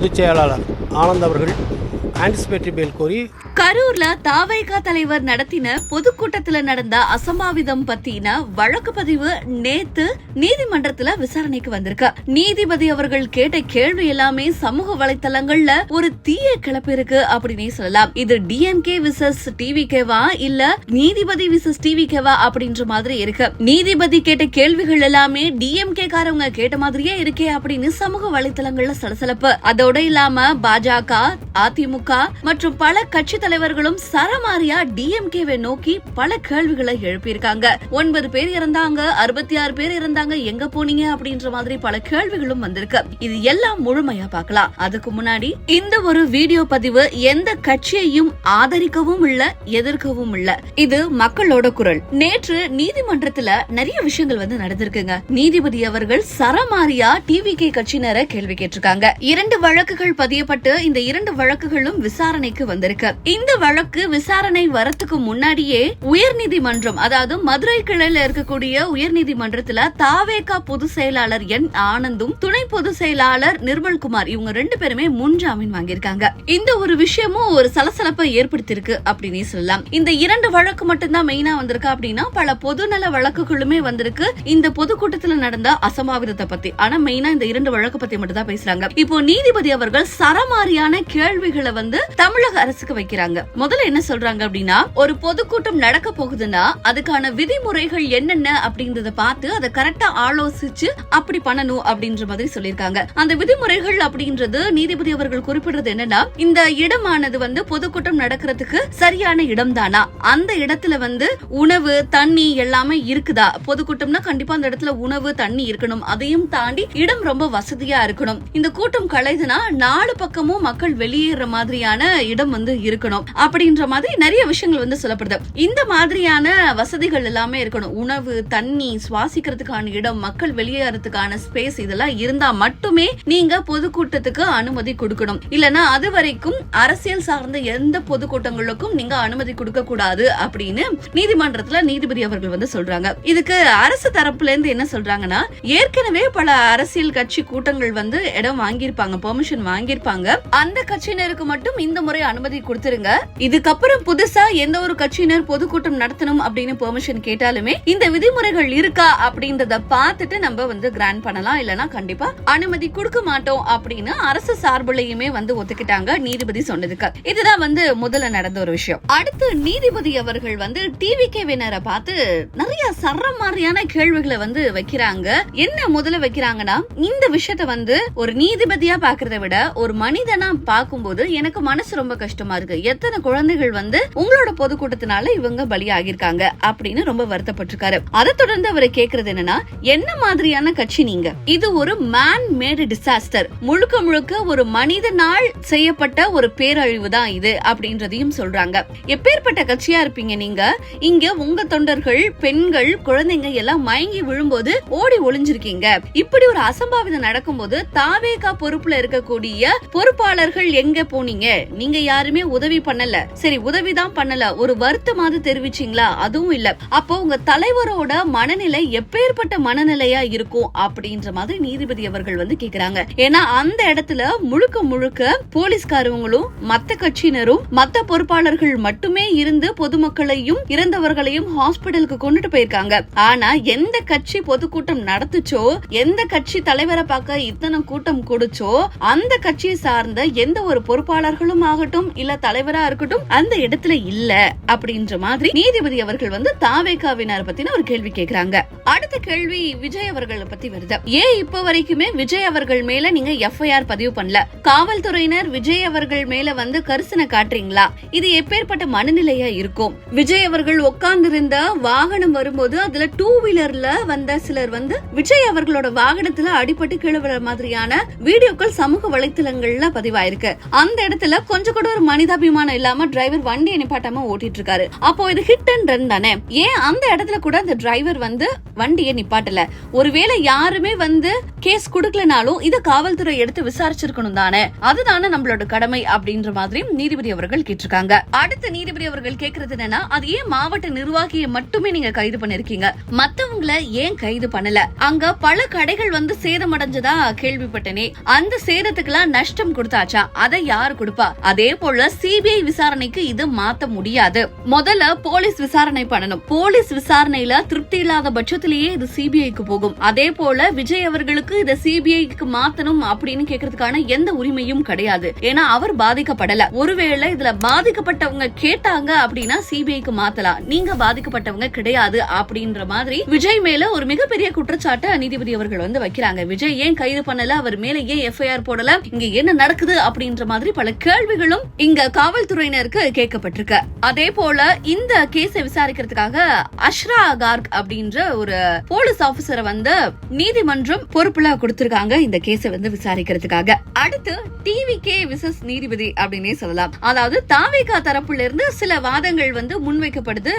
பொதுச் செயலாளர் ஆனந்த் அவர்கள் ஆன்டிசிபேட்டரி பெயில் கோரி கரூர்ல தாவைகா தலைவர் நடத்தின பொதுக்கூட்டத்துல நடந்த அசம்பாவிதம் பத்தின வழக்கு பதிவு நேத்து நீதிமன்றத்துல விசாரணைக்கு வந்திருக்கு. நீதிபதி அவர்கள் கேட்ட கேள்வி எல்லாமே சமூக வலைத்தளங்கள்ல ஒரு தீய கிளப்பிருக்கு அப்படின்னே சொல்லலாம். இது டிஎம்கே விசஸ் டிவிகேவா இல்ல நீதிபதி விசஸ் டிவிகேவா அப்படின்ற மாதிரி இருக்கு. நீதிபதி கேட்ட கேள்விகள் எல்லாமே டிஎம்கே காரவங்க கேட்ட மாதிரியே இருக்கே அப்படின்னு சமூக வலைத்தளங்கள்ல சலசலப்பு. அதோட இல்லாம பாஜக அதிமுக மற்றும் பல கட்சி தலைவர்களும் சரமாரியா டிஎம்கேவை நோக்கி பல கேள்விகளை எழுப்பியிருக்காங்க. ஒன்பது பேர் இருந்தாங்க அறுபத்தி ஆறு பேர் இருந்தாங்க எங்க போனீங்க அப்படின்ற மாதிரி பல கேள்விகளும் வந்திருக்கு. இது எல்லாம் முழுமையா பார்க்கலாம். அதுக்கு முன்னாடி இந்த ஒரு வீடியோ பதிவு எந்த கட்சியையும் ஆதரிக்கவும் இல்ல எதிர்க்கவும் இல்ல. இது மக்களோட குரல். நேற்று நீதிமன்றத்துல நிறைய விஷயங்கள் வந்து நடந்திருக்குங்க. நீதிபதி அவர்கள் சரமாரியா டிவி கே கட்சியினரை கேள்வி கேட்டிருக்காங்க. இரண்டு வழக்குகள் பதியப்பட்டு இந்த இரண்டு வழக்குகளும் விசாரணைக்கு வந்திருக்கு. இந்த வழக்கு விசாரணை வரத்துக்கு முன்னாடியே உயர்நீதிமன்றம் அதாவது மதுரை கிளையில இருக்கக்கூடிய உயர்நீதிமன்றத்துல தாவேகா பொதுச் செயலாளர் என் ஆனந்தும் துணை பொதுச் செயலாளர் நிர்மல்குமார் இவங்க ரெண்டு பேருமே முன்ஜாமீன் வாங்கியிருக்காங்க. இந்த ஒரு விஷயமும் ஒரு சலசலப்பை ஏற்படுத்தியிருக்கு அப்படின்னே சொல்லலாம். இந்த இரண்டு வழக்கு மட்டும்தான் மெயினா வந்திருக்கு அப்படின்னா பல பொதுநல வழக்குகளுமே வந்திருக்கு. இந்த பொதுக்கூட்டத்துல நடந்த அசம்பாவிதத்தை பத்தி. ஆனா மெயினா இந்த இரண்டு வழக்கு பத்தி மட்டும் தான் பேசுறாங்க. இப்போ நீதிபதி அவர்கள் சரமாரியான கேள்விகளை வந்து தமிழக அரசுக்கு வைக்கிறாங்க. முதல்ல என்ன சொல்றாங்க அப்படின்னா ஒரு பொதுக்கூட்டம் நடக்க போகுதுன்னா அதுக்கான விதிமுறைகள் என்னென்ன அப்படின்றத பார்த்து அதை கரெக்டா ஆலோசிச்சு அப்படி பண்ணணும் அப்படின்ற மாதிரி சொல்லியிருக்காங்க. அந்த விதிமுறைகள் அப்படின்றது நீதிபதி அவர்கள் குறிப்பிடுறது என்னன்னா இந்த இடமானது வந்து பொதுக்கூட்டம் நடக்கிறதுக்கு சரியான இடம் தானா அந்த இடத்துல வந்து உணவு தண்ணி எல்லாமே இருக்குதா? பொதுக்கூட்டம்னா கண்டிப்பா அந்த இடத்துல உணவு தண்ணி இருக்கணும். அதையும் தாண்டி இடம் ரொம்ப வசதியா இருக்கணும். இந்த கூட்டம் கலைதுனா நாலு பக்கமும் மக்கள் வெளியேற மாதிரியான இடம் வந்து இருக்கணும். அப்படின்ற மாதிரி நிறைய விஷயங்கள் வந்து சொல்லப்படுது. இந்த மாதிரியான வசதிகள் எல்லாமே இருக்கணும். உணவு தண்ணி சுவாசிக்கிறதுக்கான இடம் மக்கள் வெளியேறதுக்கான ஸ்பேஸ் இதெல்லாம் இருந்தா மட்டுமே நீங்க பொதுக்கூட்டத்துக்கு அனுமதி கொடுக்கணும். இல்லனா அது வரைக்கும் அரசியல் சார்ந்த எந்த பொதுக்கூட்டங்களுக்கும் நீங்க அனுமதி கொடுக்க கூடாது அப்படின்னு நீதிமன்றத்துல நீதிபதி அவர்கள் வந்து சொல்றாங்க. இதுக்கு அரசு தரப்புல இருந்து என்ன சொல்றாங்கன்னா ஏற்கனவே பல அரசியல் கட்சி கூட்டங்கள் வந்து இடம் வாங்கியிருப்பாங்க பெர்மிஷன் வாங்கியிருப்பாங்க. அந்த கட்சியினருக்கு மட்டும் இந்த முறை அனுமதி கொடுத்துருங்க. இதுக்கப்புறம் புதுசா எந்த ஒரு கட்சியினர் பொதுக்கூட்டம் நடத்தணும் அப்படின்னு பெர்மிஷன் கேட்டாலுமே இந்த விதிமுறைகள் இருக்கா அப்படின்றத பார்த்துட்டு நம்ம வந்து கிராண்ட் பண்ணலாம். இல்லனா கண்டிப்பா அனுமதி கொடுக்க மாட்டோம் அப்படின்னு அரசு சார்புலையுமே வந்து ஒத்துக்கிட்டாங்க நீதிபதி சொன்னதுக்கு. இதுதான் வந்து முதல்ல நடந்த ஒரு விஷயம். அடுத்து நீதிபதி அவர்கள் வந்து டிவி கேவினரை பார்த்து நிறைய சர்ற மாதிரியான கேள்விகளை வந்து வைக்கிறாங்க. என்ன முதல்ல வைக்கிறாங்கன்னா இந்த விஷயத்த வந்து ஒரு நீதிபதியா பாக்குறத விட ஒரு மனிதனா பார்க்கும்போது எனக்கு மனசு ரொம்ப கஷ்டமா இருக்கு. எத்தனை குழந்தைகள் வந்து உங்களோட பொதுக்கூட்டத்தினால இவங்க பலியாகிருக்காங்க அப்படின்னு ரொம்ப வருத்தப்பட்டிருக்காரு. அதை தொடர்ந்து அவர் கேக்குறது என்னன்னா என்ன மாதிரியான கட்சி நீங்க? இது ஒரு மேன் மேடு டிசாஸ்டர் முழுக்க முழுக்க ஒரு மனிதனால் செய்யப்பட்ட ஒரு பேரழிவு தான் இது அப்படின்றதையும் சொல்றாங்க. எப்பேற்பட்ட கட்சியா இருப்பீங்க நீங்க? இங்க உங்க தொண்டர்கள் பெண்கள் குழந்தைங்க எல்லாம் மயங்கி விழும்போது ஓடி ஒளிஞ்சிருக்கீங்க. இப்படி ஒரு அசம்பாவிதம் நடக்கும்போது தாவேகா பொறுப்புல இருக்கக்கூடிய பொறுப்பாளர்கள் எங்க போனீங்க? நீங்க யாருமே உதவி பண்ணல. சரி உதவி தான் பண்ணல. ஒரு வருத்தமாவது தெரிவிச்சீங்களா? அதுவும் இல்ல. அப்போ உங்க தலைவரோட மனநிலை எப்பேற்பட்ட மனநிலையா இருக்கும் அப்படின்ற மாதிரி நீதிபதி அவர்கள் வந்து கேக்குறாங்க. ஏன்னா அந்த இடத்துல முழுக்க முழுக்க போலீஸ்காரவங்களும் மத்த கட்சியினரும் மத்த பொறுப்பாளர்கள் மட்டுமே இருந்து பொதுமக்களையும் இறந்தவர்களையும் ஹாஸ்பிட்டலுக்கு கொண்டுட்டு போயிருக்காங்க. ஆனா எந்த கட்சி பொதுக்கூட்டம் நடத்துச்சோ எந்த கட்சி தலைவரை பார்க்க இத்தனை கூட்டம் கொடுச்சோ அந்த கட்சியை சார்ந்த எந்த ஒரு பொறுப்பாளர்களும் ஆகட்டும் இல்ல தலைவர் இருக்கட்டும் அந்த இடத்துல இல்ல அப்படின்ற மாதிரி நீதிபதி அவர்கள் வந்து தாவேகாவினார் பத்தின ஒரு கேள்வி கேக்குறாங்க. அடுத்த கேள்வி விஜய் அவர்களை பத்தி வருது. ஏன் இப்ப வரைக்குமே விஜய் அவர்கள் மேல நீங்க எஃப்ஐஆர் பதிவு பண்ணல? காவல்துறையினர் விஜய் அவர்கள் மேல வந்து கரிசனை காட்டுறீங்களா? இது எப்பேற்பட்ட மனநிலையா இருக்கும்? விஜய் அவர்கள் உட்கார்ந்திருந்த வாகனம் வரும்போது அதுல டூ வீலர்ல வந்த சிலர் வந்து விஜய் அவர்களோட வாகனத்துல அடிபட்டு கீழே மாதிரியான வீடியோக்கள் சமூக வலைத்தளங்கள்ல பதிவாயிருக்கு. அந்த இடத்துல கொஞ்சம் கூட ஒரு மனிதாபிமான மனிதாபிமானம் இல்லாம டிரைவர் வண்டியை நிப்பாட்டாம ஓட்டிட்டு இருக்காரு அப்போ இது ஹிட் அண்ட் ரன் தானே? ஏன் அந்த இடத்துல கூட அந்த டிரைவர் வந்து வண்டியை நிப்பாட்டல? ஒருவேளை யாருமே வந்து கேஸ் கொடுக்கலனாலும் இத காவல்துறை எடுத்து விசாரிச்சிருக்கணும் தானே? அதுதானே நம்மளோட கடமை அப்படின்ற மாதிரி நீதிபதி அவர்கள் கேட்டிருக்காங்க. அடுத்த நீதிபதி அவர்கள் கேக்குறது என்னன்னா அது ஏன் மாவட்ட நிர்வாகியை மட்டுமே நீங்க கைது பண்ணிருக்கீங்க? மத்த மத்தவங்கள ஏன் கைது பண்ணல? அங்க பல கடைகள் வந்து சேதமடைஞ்சதா கேள்விப்பட்டனே. அந்த சேதத்துக்கெல்லாம் நஷ்டம் கொடுத்தாச்சா? அதை யாரு கொடுப்பா? அதே போல சிபிஐ விசாரணைக்கு இது மாத்த முடியாது. முதல்ல போலீஸ் விசாரணை பண்ணணும். போலீஸ் விசாரணையில திருப்தி இல்லாத பட்சத்திலேயே இது சிபிஐக்கு போகும். அதே போல விஜய் அவர்களுக்கு இதை சிபிஐக்கு மாத்தணும் அப்படின்னு கேக்குறதுக்கான எந்த உரிமையும் கிடையாது. ஏன்னா அவர் பாதிக்கப்படல. ஒருவேளை இதுல பாதிக்கப்பட்டவங்க கேட்டாங்க அப்படின்னா சிபிஐக்கு மாத்தலாம். நீங்க பாதிக்கப்பட்டவங்க கிடையாது அப்படின்ற மாதிரி விஜய் விஜய் மேல ஒரு மிகப்பெரிய குற்றச்சாட்டை நீதிபதி அவர்கள் வந்து வைக்கிறாங்க. விஜய் ஏன் கைது பண்ணல? அவர் மேல ஏன் எஃப்ஐஆர் போடல? இங்க என்ன நடக்குது அப்படின்ற மாதிரி பல கேள்விகளும் இங்க காவல்துறையினருக்கு கேட்கப்பட்டிருக்கு. அதே போல இந்த கேஸை விசாரிக்கிறதுக்காக அஷ்ரா கார்க் அப்படின்ற ஒரு போலீஸ் ஆபீசரை வந்து நீதிமன்றம் பொறுப்புல கொடுத்திருக்காங்க இந்த கேஸை வந்து விசாரிக்கிறதுக்காக. அடுத்து டிவி கே விசஸ் நீதிபதி அப்படின்னே சொல்லலாம். அதாவது தாவேகா தரப்புல இருந்து சில வாதங்கள் வந்து முன்வைக்கப்படுது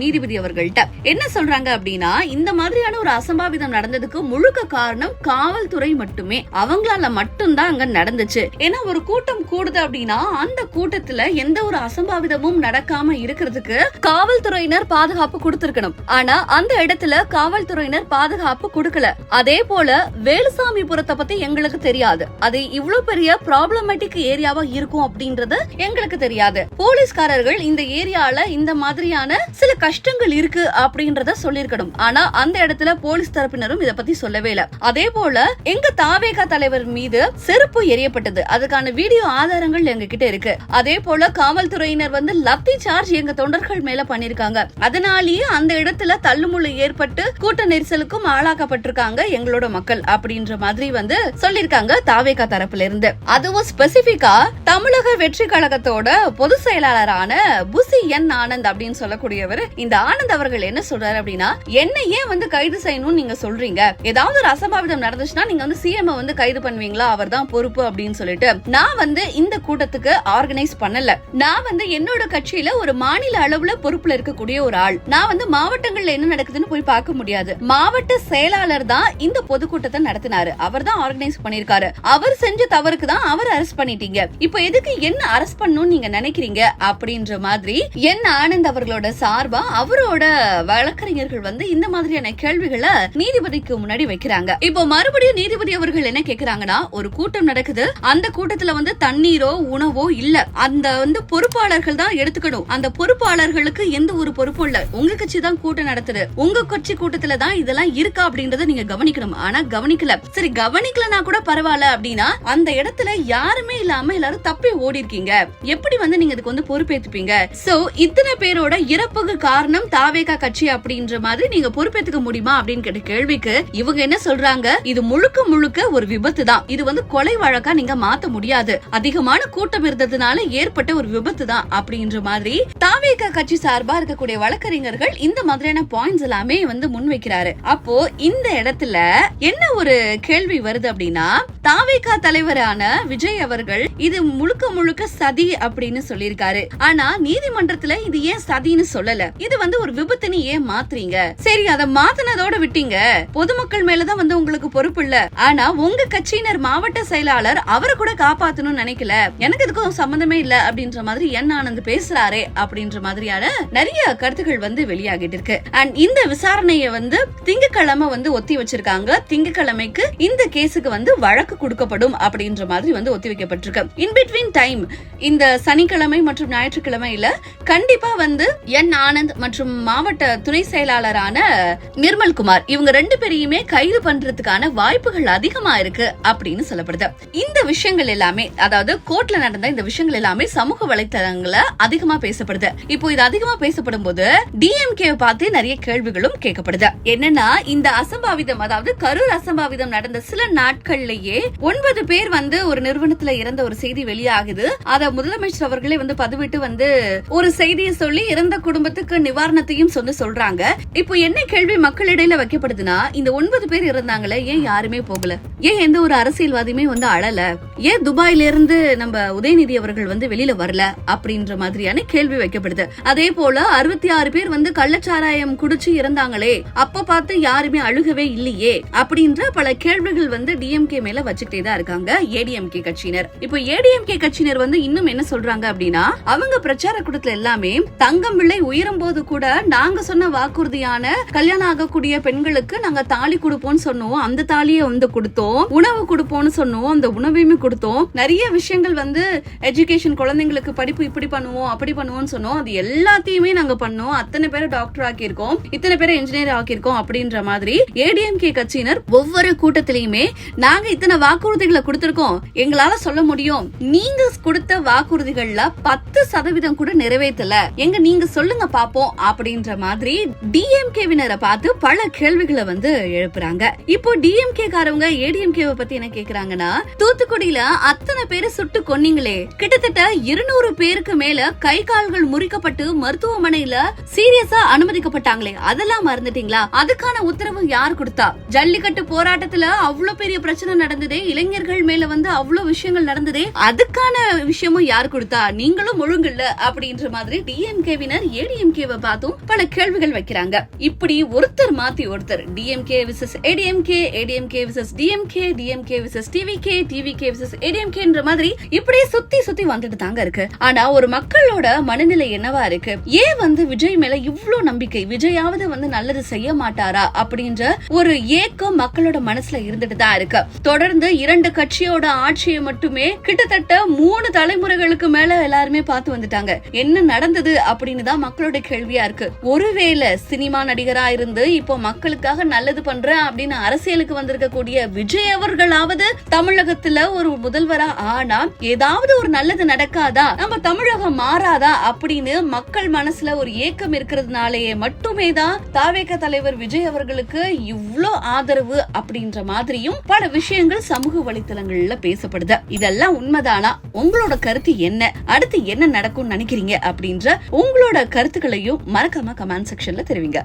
நீதிபதி அவர்கள்ட்ட. என்ன சொல்றாங்க அப்படின்னா இந்த மாதிரியான ஒரு அசம்பாவிதம் நடந்ததுக்கு முழுக்க காரணம் காவல்துறை மட்டுமே. அவங்களால மட்டும்தான் அங்க நடந்துச்சு. ஏன்னா ஒரு கூட்டம் கூடுது அப்படின்னா அந்த கூட்டத்துல எந்த ஒரு அசம்பாவிதமும் நடக்காம இருக்கிறதுக்கு காவல்துறையினர் பாதுகாப்பு கொடுத்திருக்கணும். ஆனா அந்த இடத்துல காவல்துறையினர் பாதுகாப்பு கொடுக்கல. அதே போல வேலுசாமிபுரத்தை பத்தி எங்களுக்கு தெரியாது. அது இவ்வளவு பெரிய ப்ராப்ளமேட்டிக் ஏரியாவா இருக்கும் அப்படின்றது எங்களுக்கு தெரியாது. போலீஸ்காரர்கள் இந்த ஏரியால இந்த மாதிரியான சில கஷ்டங்கள் இருக்கு அப்படின்றத சொல்லிருக்கணும் ஆனா அந்த இடத்துல போலீஸ் தரப்பினரும் இத பத்தி சொல்லவே இல்ல. அதே போல எங்க தாவேகா தலைவர் மீது செருப்பு எரியப்பட்டது அதுக்கான வீடியோ ஆதாரங்கள் எங்க கிட்ட இருக்கு. அதே போல காவல்துறையினர் வந்து லத்தி சார்ஜ் எங்க தொண்டர்கள் மேல பண்ணிருக்காங்க. அதனாலேயே அந்த இடத்துல தள்ளுமுள்ளு ஏற்பட்டு கூட்ட நெரிசலுக்கும் ஆளாக்கப்பட்டிருக்காங்க எங்களோட மக்கள் அப்படின்ற மாதிரி வந்து சொல்லிருக்காங்க தாவேகா தரப்புல இருந்து அதுவும் ஸ்பெசிபிக்கா தமிழக வெற்றி கழகத்தோட பொதுச் செயலாளரான புசி என் ஆனந்த் அப்படின்னு சொல்லக்கூடியவர் இந்த ஆனந்த் அவர்கள் என்ன சொல்றாரு அப்படின்னா என்னையே ஏன் வந்து கைது செய்யணும்னு நீங்க சொல்றீங்க? ஏதாவது ஒரு அசம்பாவிதம் நடந்துச்சுன்னா நீங்க வந்து சிஎம் வந்து கைது பண்ணுவீங்களா? அவர் தான் பொறுப்பு அப்படின்னு சொல்லிட்டு. நான் வந்து இந்த கூட்டத்துக்கு ஆர்கனைஸ் பண்ணல. நான் வந்து என்னோட கட்சியில ஒரு மாநில அளவுல பொறுப்புல இருக்கக்கூடிய ஒரு ஆள். நான் வந்து மாவட்டங்கள்ல என்ன நடக்குதுன்னு போய் பார்க்க முடியாது. மாவட்ட செயலாளர் தான் இந்த பொதுக்கூட்டத்தை நடத்தினாரு. அவர் தான் ஆர்கனைஸ் பண்ணிருக்காரு அவர் செஞ்ச தவறுக்கு தான் அவர் அரெஸ்ட் பண்ணிட்டீங்க. இப்போ எதுக்கு என்ன அரெஸ்ட் பண்ணணும்னு நீங்க நினைக்கிறீங்க? அப்படின்ற மாதிரி என் ஆனந்த் அவர்களோட சார்பா அவரோட வழக்கறிஞர்கள் வந்து இந்த மாதிரி மாதிரியான கேள்விகளை நீதிபதிக்கு முன்னாடி வைக்கிறாங்க. இப்போ மறுபடியும் நீதிபதி அவர்கள் என்ன கேக்குறாங்கன்னா ஒரு கூட்டம் நடக்குது. அந்த கூட்டத்துல வந்து தண்ணீரோ உணவோ இல்ல. அந்த வந்து பொறுப்பாளர்கள் தான் எடுத்துக்கணும். அந்த பொறுப்பாளர்களுக்கு எந்த ஒரு பொறுப்பும் இல்ல. உங்க கட்சி தான் கூட்டம் நடத்துது. உங்க கட்சி கூட்டத்துல தான் இதெல்லாம் இருக்கா அப்படின்றத நீங்க கவனிக்கணும். ஆனா கவனிக்கல. சரி கவனிக்கலனா கூட பரவாயில்ல அப்படின்னா அந்த இடத்துல யாருமே இல்லாம எல்லாரும் தப்பி ஓடி இருக்கீங்க எப்படி வந்து நீங்க இதுக்கு வந்து பொறுப்பேத்துப்பீங்க? சோ இத்தனை பேரோட இறப்புக்கு காரணம் தாவேகா கட்சி அப்படின்ற மாதிரி நீங்க பொறுப்பேத்துக்க முடியுமா அப்படின்னு கேட்ட கேள்விக்கு இவங்க என்ன சொல்றாங்க? இது முழுக்க முழுக்க ஒரு விபத்து தான் இது வந்து கொலை வழக்கா நீங்க மாத்த முடியாது. அதிகமான கூட்டம் இருந்ததுனால ஏற்பட்ட ஒரு விபத்து தான் அப்படின்ற மாதிரி தாவேக கட்சி சார்பா இருக்கக்கூடிய வழக்கறிஞர்கள் இந்த மாதிரியான பாயிண்ட்ஸ் எல்லாமே வந்து முன்வைக்கிறாரு. அப்போ இந்த இடத்துல என்ன ஒரு கேள்வி வருது அப்படின்னா தாவேகா தலைவரான விஜய் அவர்கள் இது முழுக்க முழுக்க சதி அப்படின்னு சொல்லியிருக்காரு. ஆனா நீதிமன்றத்துல இது ஏன் சதின்னு சொல்லல? இது வந்து ஒரு விபத்துன்னு ஏன் மாத்துறீங்க? சரி அதை மாத்தினதோட விட்டீங்க. பொதுமக்கள் மேலதான் வந்து உங்களுக்கு பொறுப்பு இல்ல. ஆனா உங்க கட்சியினர் மாவட்ட செயலாளர் அவரை கூட காப்பாத்தணும்னு நினைக்கல. எனக்கு இதுக்கும் சம்பந்தமே இல்ல அப்படின்ற மாதிரி என் ஆனந்த் பேசுறாரே அப்படின்ற மாதிரியான நிறைய கருத்துக்கள் வந்து வெளியாகிட்டு இருக்கு. அண்ட் இந்த விசாரணையை வந்து திங்கட்கிழமை வந்து ஒத்தி வச்சிருக்காங்க. திங்கட்கிழமைக்கு இந்த கேஸுக்கு வந்து வழக்கு கொடுக்கப்படும் அப்படின்ற மாதிரி வந்து ஒத்தி வைக்கப்பட்டிருக்கு. இன் பிட்வீன் டைம் இந்த சனிக்கிழமை மற்றும் ஞாயிற்றுக்கிழமையில கண்டிப்பா வந்து என் ஆனந்த் மற்றும் மாவட்ட துணை செயலாளரான நிர்மல்குமார் இவங்க ரெண்டு பேரையுமே கைது பண்றதுக்கான வாய்ப்புகள் அதிகமா இருக்கு அப்படின்னு சொல்லப்படுது. இந்த விஷயங்கள் எல்லாமே அதாவது கோர்ட்ல நடந்த இந்த விஷயங்கள் எல்லாமே சமூக வலைத்தளங்கள்ல அதிகமா பேசப்படுது. இப்போ இது அதிகமா பேசப்படும் போது டிஎம்கே பார்த்து நிறைய கேள்விகளும் கேட்கப்படுது. என்னன்னா இந்த அசம்பாவிதம் அதாவது கரூர் அசம்பாவிதம் நடந்த சில நாட்கள்லயே ஒன்பது பேர் வந்து ஒரு நிறுவனத்துல இறந்த ஒரு செய்தி வெளியாகுது. அத முதலமைச்சர் அவர்களே வந்து பதிவிட்டு வந்து ஒரு செய்தியை சொல்லி இறந்த குடும்பத்துக்கு நிவாரணத்தையும் சொல்லி சொல்றாங்க. இப்போ என்ன கேள்வி மக்களிடையில வைக்கப்படுதுன்னா இந்த ஒன்பது பேர் இருந்தாங்களே ஏன் யாருமே போகல? ஏன் எந்த ஒரு அரசியல்வாதியுமே வந்து அழல? ஏன் துபாயில இருந்து நம்ம உதயநிதி அவர்கள் வந்து வெளியில வரல? அப்படின்ற மாதிரியான கேள்வி வைக்கப்படுது. அதே போல அறுபத்தி ஆறு பேர் வந்து கள்ளச்சாராயம் குடிச்சு இறந்தாங்களே அப்ப பார்த்து யாருமே அழுகவே இல்லையே அப்படின்ற பல கேள்விகள் வந்து டிஎம்கே மேல வச்சுக்கிட்டே தான் இருக்காங்க ஏடிஎம்கே கட்சியினர். இப்போ ஏடிஎம்கே கட்சியினர் வந்து இன்னும் என்ன சொல்றாங்க அப்படின்னா அவங்க பிரச்சார கூட்டத்துல எல்லாமே தங்கம் விலை உயரும் போது கூட நாங்க சொன்ன வாக்குறுதியான கல்யாணம் ஆகக்கூடிய பெண்களுக்கு நாங்க தாலி கொடுப்போம்னு சொன்னோம். அந்த தாலியை வந்து கொடுத்தோம். உணவு கொடுப்போம்னு சொன்னோம். அந்த உணவையுமே கொடுத்தோம். நிறைய விஷயங்கள் வந்து எஜுகேஷன் குழந்தைங்களுக்கு படிப்பு இப்படி பண்ணுவோம் அப்படி பண்ணுவோம்னு சொன்னோம். அது எல்லாத்தையுமே நாங்க பண்ணோம். அத்தனை பேரை டாக்டர் ஆக்கியிருக்கோம். இத்தனை பேரை இன்ஜினியர் ஆக்கியிருக்கோம் அப்படின்ற மாதிரி ஏடிஎம்கே கட்சியினர் ஒவ்வொரு கூட்டத்திலயுமே நாங்க இத்தனை வாக்குறுதிகளை கொடுத்திருக்கோம். எங்களால சொல்ல முடியும். நீங்க கொடுத்த வாக்குறுதிகள்ல பத்து சதவீதம் கூட நிறைவேற்றல. எங்க நீங்க சொல்லுங்க பாப்போம் அப்படின்ற மாதிரி டிஎம்கேவினரை பார்த்து பல கேள்விகளை வந்து எழுப்புறாங்க. இப்போ டிஎம்கே காரவங்க ஏடிஎம்கே பத்தி என்ன கேக்குறாங்கன்னா தூத்துக்குடியில அத்தனை பேரை சுட்டு கொன்னீங்களே. கிட்டத்தட்ட இருநூறு பேருக்கு மேல கை கால்கள் முறிக்கப்பட்டு மருத்துவமனையில சீரியஸா அனுமதிக்கப்பட்டாங்களே. அதெல்லாம் மறந்துட்டீங்களா? அதுக்கான உத்தரவு யார் கொடுத்தா? ஜல்லிக்கட்டு போராட்டத்துல அவ்வளவு பெரிய பிரச்சனை நடந்ததே இளைஞர்கள் மேல வந்து அவ்வளவு விஷயங்கள் நடந்ததே அதுக்கான விஷயமும் யார் கொடுத்தா? நீங்களும் ஒழுங்கில்ல அப்படின்ற மாதிரி டிஎம்கேவினர் ஏடிஎம்கேவை பார்த்தும் பல கேள்விகள் வைக்கிறாங்க. இப்படி ஒருத்தர் மாத்தி ஒருத்தர். DMK versus ADMK ADMK versus DMK DMK versus TVK TVK versus ஏடிஎம்கேன்ற மாதிரி இப்படியே சுத்தி சுத்தி வந்துட்டு தாங்க இருக்கு. ஆனா ஒரு மக்களோட மனநிலை என்னவா இருக்கு? ஏன் வந்து விஜய் மேல இவ்ளோ நம்பிக்கை? விஜயாவது வந்து நல்லது செய்ய மாட்டாரா? அப்படின்ற ஒரு ஏக்கம் மக்களோட மனசுல இருந்துட்டு தான் இருக்கு. தொடர்ந்து இரண்டு கட்சியோட ஆட்சியை மட்டுமே கிட்டத்தட்ட மூணு தலைமுறைகளுக்கு மேல எல்லாருமே பார்த்து வந்துட்டாங்க. என்ன நடந்தது அப்படின்னு தான் மக்களோட கேள்வியா இருக்கு. ஒருவேளை சினிமா நடிகரா இருந்து இப்போ மக்களுக்காக நல்லது பண்றேன் அப்படின்னு அரசியலுக்கு வந்திருக்கக்கூடிய விஜய் அவர்களாவது தமிழகத்துல ஒரு முதல்வரா ஆனா ஏதாவது ஒரு நல்லது நடக்காதா? நம்ம தமிழகம் மாறாதா? அப்படின்னு மக்கள் மனசுல ஒரு ஏக்கம் இருக்கிறதுனாலேயே மட்டுமே தான் தாவேக தலைவர் விஜய் அவர்களுக்கு இவ்ளோ ஆதரவு அப்படின்ற மாதிரியும் பல விஷயங்கள் சமூக வலைத்தளங்கள்ல பேசப்படுது. இதெல்லாம் உண்மைதானா? உங்களோட கருத்து என்ன? அடுத்து என்ன நடக்கும்னு நினைக்கிறீங்க? அப்படின்ற உங்களோட கருத்துக்களையும் மறக்காம கமெண்ட் செக்ஷன்ல தெரிவிங்க.